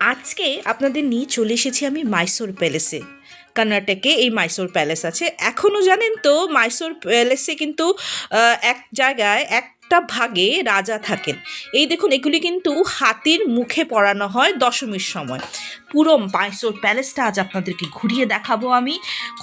আজকে আপনাদের নিয়ে চলে এসেছি আমি মাইসোর প্যালেসে। কর্ণাটকে এই মাইসোর প্যালেস আছে। এখনও জানেন তো, মাইসোর প্যালেসে কিন্তু এক জায়গায় একটা ভাগে রাজা থাকেন। এই দেখুন, এগুলি কিন্তু হাতির মুখে পরানো হয় দশমীর সময়। পুরো মাইসোর প্যালেসটা আজ আপনাদেরকে ঘুরিয়ে দেখাবো আমি।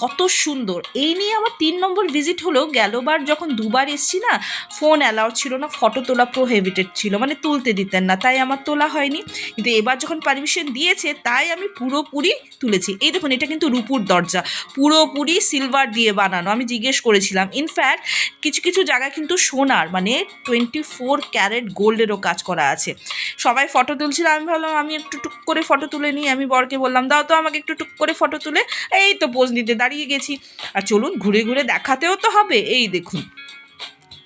কত সুন্দর। এই নিয়ে আমার তিন নম্বর ভিজিট হলো, গেলবার যখন দুবার এসছি না ফোন অ্যালাউড ছিল না ফটো তোলা প্রোহেবিটেড ছিল মানে তুলতে দিতেন না, তাই আমার তোলা হয়নি। কিন্তু এবার যখন পারমিশন দিয়েছে, তাই আমি পুরোপুরি তুলেছি। এই দেখুন, এটা কিন্তু রূপুর দরজা, পুরোপুরি সিলভার দিয়ে বানানো। আমি জিজ্ঞেস করেছিলাম ইনফ্যাক্ট কিছু কিছু জায়গায় কিন্তু সোনার মানে টোয়েন্টি ফোর ক্যারেট গোল্ডেরও কাজ করা আছে। সবাই ফটো তুলছিল, আমি ভাবলাম, আমি একটু টুক করে ফটো তুলে নিই। আমি বরকে বললাম, দাও তো আমাকে একটু টুক করে ফটো তুলে। এই তো পোজ নিতে দাঁড়িয়ে গেছি। আর চলুন, ঘুরে ঘুরে দেখাতেও তো হবে। এই দেখুন,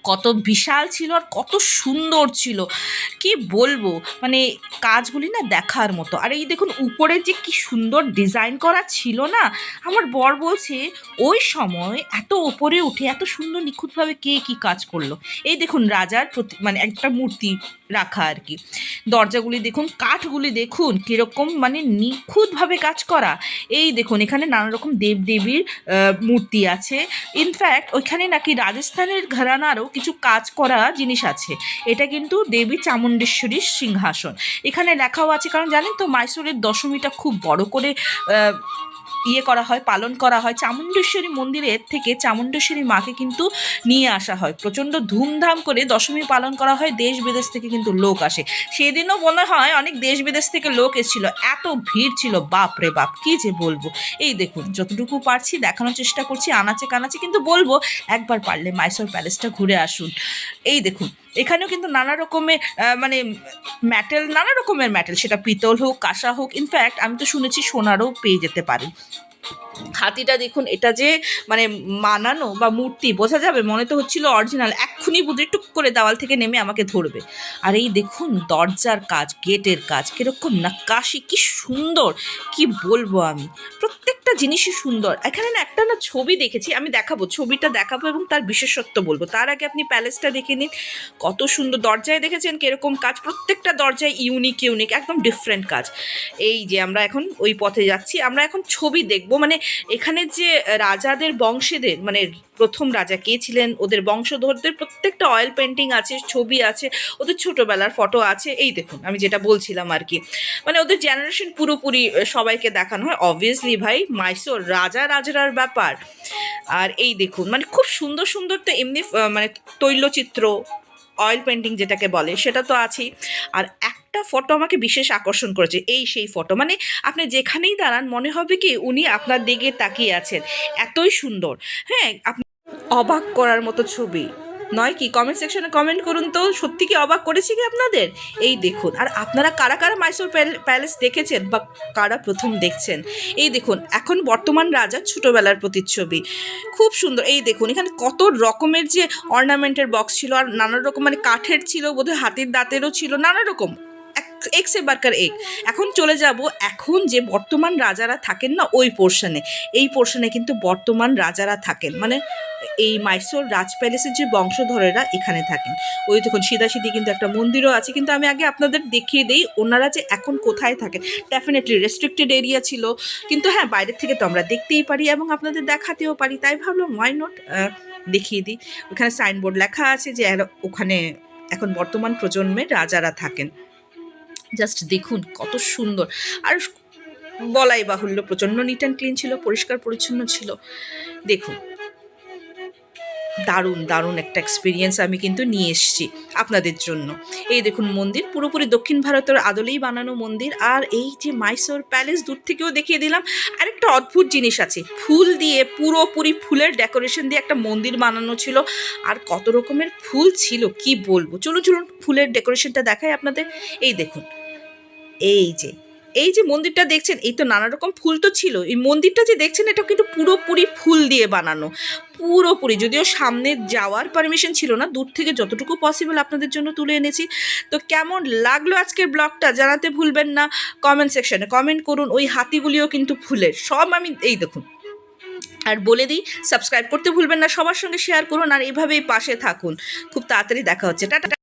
কত বিশাল ছিল আর কত সুন্দর ছিল। কি বলব? মানে কাজগুলি না দেখার মতো। আর এই দেখুন, উপরে যে কি সুন্দর ডিজাইন করা ছিল না, আমার বর বলছে, ওই সময় এত ওপরে উঠে এত সুন্দর নিখুঁতভাবে কে কি কাজ করল? এই দেখুন, রাজার প্রতি মানে একটা মূর্তি রাখা আর কি। দরজাগুলি দেখুন, কাঠগুলি দেখুন, কীরকম মানে নিখুঁতভাবে কাজ করা। এই দেখুন, এখানে নানা রকম দেবদেবীর মূর্তি আছে। ইনফ্যাক্ট ওইখানে নাকি রাজস্থানের ঘরানারও কিছু কাজ করা জিনিস আছে। এটা কিন্তু দেবী চামুণ্ডেশ্বরীর সিংহাসন। এখানে লেখাও আছে, কারণ জানেন তো মাইসোরের দশমীটা খুব বড় করে ইয়ে করা হয়, পালন করা হয়। চামুণ্ডেশ্বরী মন্দিরের থেকে চামুণ্ডেশ্বরী মাকে কিন্তু নিয়ে আসা হয়। প্রচণ্ড ধুমধাম করে দশমী পালন করা হয়, দেশ বিদেশ থেকে কিন্তু লোক আসে। সেদিনও মনে হয় অনেক দেশ বিদেশ থেকে লোক এসেছিল, এত ভিড় ছিল, বাপ রে বাপ, কী যে বলব। এই দেখুন, যতটুকু পারছি দেখানোর চেষ্টা করছি, আনাচে কানাচে, কিন্তু বলব একবার পারলে মাইসোর প্যালেসটা ঘুরে আসুন। এই দেখুন এখানেও কিন্তু নানা রকমের মানে ম্যাটেল নানা রকমের ম্যাটেল সেটা পিতল হোক, কাঁসা হোক ইনফ্যাক্ট আমি তো শুনেছি সোনারও পেয়ে যেতে পারেন হাতিটা দেখুন, এটা যে মানে মানানো বা মূর্তি, বোঝা যাবে, মনে তো হচ্ছিল অরিজিনাল এক্ষুনি বুদ্ধি টুক করে দেওয়াল থেকে নেমে আমাকে ধরবে। আর এই দেখুন, দরজার কাজ, গেটের কাজ, কীরকম নাক্কাশি কি সুন্দর, কি বলব আমি? প্রত্যেকটা জিনিসই সুন্দর। এখানে না একটা না ছবি দেখেছি, আমি দেখাবো, ছবিটা দেখাবো এবং তার বিশেষত্ব বলব। তার আগে আপনি প্যালেসটা দেখে নিন, কত সুন্দর দরজায় দেখেছেন কীরকম কাজ, প্রত্যেকটা দরজায় ইউনিক ইউনিক একদম ডিফারেন্ট কাজ। এই যে আমরা এখন ওই পথে যাচ্ছি, আমরা এখন ছবি দেখব। মানে এখানে যে রাজাদের বংশেদের মানে প্রথম রাজা কে ছিলেন, ওদের বংশধরদের প্রত্যেকটা অয়েল পেন্টিং আছে, ছবি আছে, ওদের ছোটোবেলার ফটো আছে, এই দেখুন, আমি যেটা বলছিলাম আর কি। মানে ওদের জেনারেশন পুরোপুরি সবাইকে দেখানো হয় অবভিয়াসলি ভাই মাইসোর রাজা রাজার ব্যাপার। আর এই দেখুন মানে খুব সুন্দর সুন্দর তো এমনি মানে তৈলচিত্র অয়েল পেন্টিং যেটাকে বলে, সেটা তো আছেই। আর একটা ফটো আমাকে বিশেষ আকর্ষণ করেছে, এই সেই ফটো মানে আপনি যেখানেই দাঁড়ান, মনে হবে কি উনি আপনার দিকে তাকিয়ে আছেন। এতই সুন্দর হ্যাঁ? আপনি অবাক করার মতো ছবি। নয় কি? কমেন্ট সেকশনে কমেন্ট করুন তো, সত্যি কি অবাক করেছি কি আপনাদের? এই দেখুন, আর আপনারা কারা কারা মাইসোর প্যাল- প্যালেস দেখেছেন বা কারা প্রথম দেখছেন? এই দেখুন, এখন বর্তমান রাজার ছোটোবেলার প্রতিচ্ছবি। খুব সুন্দর, এই দেখুন, এখানে কত রকমের যে অর্নামেন্টের বক্স ছিল, আর নানা রকম মানে কাঠের ছিল, বোধহয় হাতির দাঁতেরও ছিল, নানা রকম। এক্স বার্কার এক। এখন চলে যাব, এখন যে বর্তমান রাজারা থাকেন না, ওই পোর্শনে এই পোর্শনে কিন্তু বর্তমান রাজারা থাকেন। মানে এই মাইসোর রাজ প্যালেসের যে বংশধরেরা এখানে থাকেন। ওই দেখুন সিধাসিধি কিন্তু একটা মন্দিরও আছে, কিন্তু আমি আগে আপনাদের দেখিয়ে দিই, ওনারা যে এখন কোথায় থাকেন। ডেফিনেটলি রেস্ট্রিক্টেড এরিয়া ছিল। কিন্তু হ্যাঁ বাইরের থেকে তো আমরা দেখতেই পারি এবং আপনাদের দেখাতেও পারি। তাই ভাবলাম ওয়াই নট দেখিয়ে দিই। ওখানে সাইনবোর্ড লেখা আছে যে ওখানে এখন বর্তমান প্রজন্মের রাজারা থাকেন। জাস্ট দেখুন কত সুন্দর। আর বলাই বাহুল্য, প্রচণ্ড নিট অ্যান্ড ক্লিন ছিল, পরিষ্কার পরিচ্ছন্ন ছিল। দেখুন, দারুণ দারুণ একটা এক্সপিরিয়েন্স আমি কিন্তু নিয়ে এসেছি আপনাদের জন্য। এই দেখুন মন্দির, পুরোপুরি দক্ষিণ ভারতের আদলেই বানানো মন্দির। আর এই যে মাইসোর প্যালেস দূর থেকেও দেখিয়ে দিলাম। আরেকটা অদ্ভুত জিনিস আছে, ফুল দিয়ে পুরোপুরি ফুলের ডেকোরেশন দিয়ে একটা মন্দির বানানো ছিল। আর কত রকমের ফুল ছিল, কি বলব? চলুন চলুন, ফুলের ডেকোরেশনটা দেখাই আপনাদের। এই দেখুন এই যে এই যে মন্দিরটা দেখছেন, এই তো নানা রকম ফুল তো ছিল। এই মন্দিরটা যে দেখছেন, এটা কিন্তু পুরোপুরি ফুল দিয়ে বানানো। পুরোপুরি, যদিও সামনে যাওয়ার পারমিশন ছিল না, দূর থেকে যতটুকু পসিবল আপনাদের জন্য তুলে এনেছি। তো কেমন লাগল আজকের ব্লগটা, জানাতে ভুলবেন না। কমেন্ট সেকশনে কমেন্ট করুন, ওই হাতিগুলিও কিন্তু ফুলের। সব আমি, এই দেখুন। আর বলে দিই সাবস্ক্রাইব করতে ভুলবেন না, সবার সঙ্গে শেয়ার করুন, আর এভাবেই পাশে থাকুন। খুব তাড়াতাড়ি দেখা হচ্ছে। টাটা।